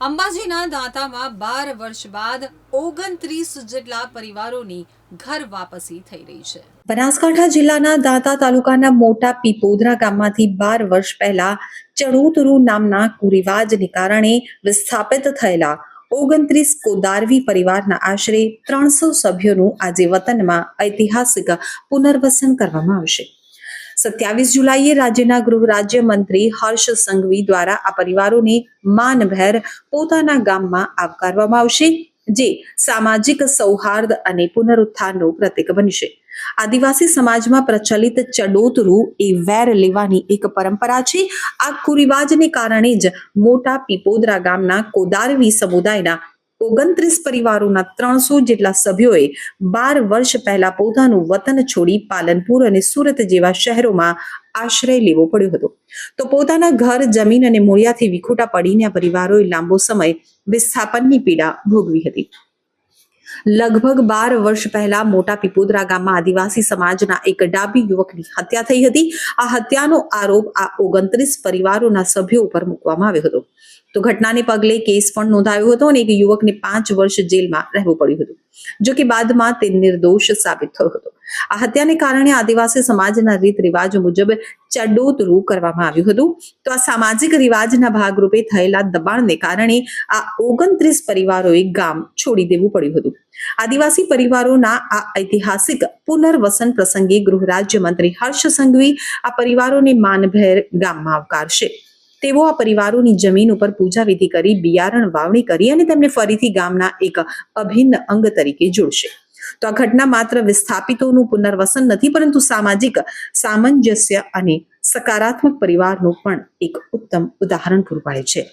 અંબાજીના દાંતામાં બાર વર્ષ બાદ ઓગણત્રીસ જેટલા પરિવારોની ઘર વાપસી થઈ રહી છે. બનાસકાંઠા જિલ્લાના દાંતા તાલુકાના મોટા પીપોદરા ગામમાંથી બાર વર્ષ પહેલા ચડોતરુ નામના કુરિવાજને કારણે વિસ્થાપિત થયેલા ઓગણત્રીસ કોદારવી પરિવારના આશરે ત્રણસો સભ્યોનું આજે વતનમાં ઐતિહાસિક પુનર્વસન કરવામાં આવશે. સત્યાવીસ જુલાઈએ રાજ્યના ગૃહ રાજ્યમંત્રી હર્ષ સંઘવી દ્વારા આ પરિવારોને માનભેર પોતાના ગામમાં આવકારવામાં આવશે, જે સામાજિક સૌહાર્દ અને પુનરુત્થાનનું પ્રતીક બનશે. આદિવાસી સમાજમાં પ્રચલિત ચડોતરું એ વેર લેવાની એક પરંપરા છે. આ કુરિવાજને કારણે જ મોટા પીપોદરા ગામના કોદારવી સમુદાયના ઓગણત્રીસ પરિવારોના ત્રણસો જેટલા સભ્યોએ બાર વર્ષ પહેલા પોતાનું વતન છોડી પાલનપુર અને સુરત જેવા શહેરોમાં આશ્રય લેવો પડ્યો હતો. તો પોતાના ઘર, જમીન અને મૂળિયાથી વિખોટા પડીને આ પરિવારોએ લાંબો સમય વિસ્થાપનની પીડા ભોગવી હતી. લગભગ બાર વર્ષ પહેલા મોટા પીપોદરા ગામમાં આદિવાસી સમાજના એક ડાબી યુવકની હત્યા થઈ હતી. આ હત્યાનો આરોપ આ ઓગણત્રીસ પરિવારોના સભ્યો ઉપર મૂકવામાં આવ્યો હતો. તો ઘટનાને પગલે કેસ પણ નોંધાયો હતો અને એક યુવકને પાંચ વર્ષ જેલમાં રહેવું પડ્યું હતું. જો કે બાદમાં તે નિર્દોષ સાબિત થયો હતો. આ હત્યાને કારણે આદિવાસી સમાજના રીત રિવાજ મુજબ ચડોતરું કરવામાં આવ્યું હતું. તો આ સામાજિક રિવાજના ભાગરૂપે થયેલા દબાણને કારણે આ ઓગણત્રીસ પરિવારોએ ગામ છોડી દેવું પડ્યું હતું. આદિવાસી પરિવારોના આ ઐતિહાસિક પુનર્વસન પ્રસંગે ગૃહ રાજ્ય મંત્રી હર્ષ સંઘવી આ પરિવારોને માનભેર ગામમાં આવકારશે. તેઓ આ પરિવારોની જમીન ઉપર પૂજા વિધિ કરી, બિયારણ વાવણી કરી અને તેમને ફરીથી ગામના એક અભિન્ન અંગ તરીકે જોડશે. તો આ ઘટના માત્ર વિસ્થાપિતોનું પુનર્વસન નથી, પરંતુ સામાજિક સામંજસ્ય અને સકારાત્મક પરિવારનું પણ એક ઉત્તમ ઉદાહરણ પૂરું પાડે છે.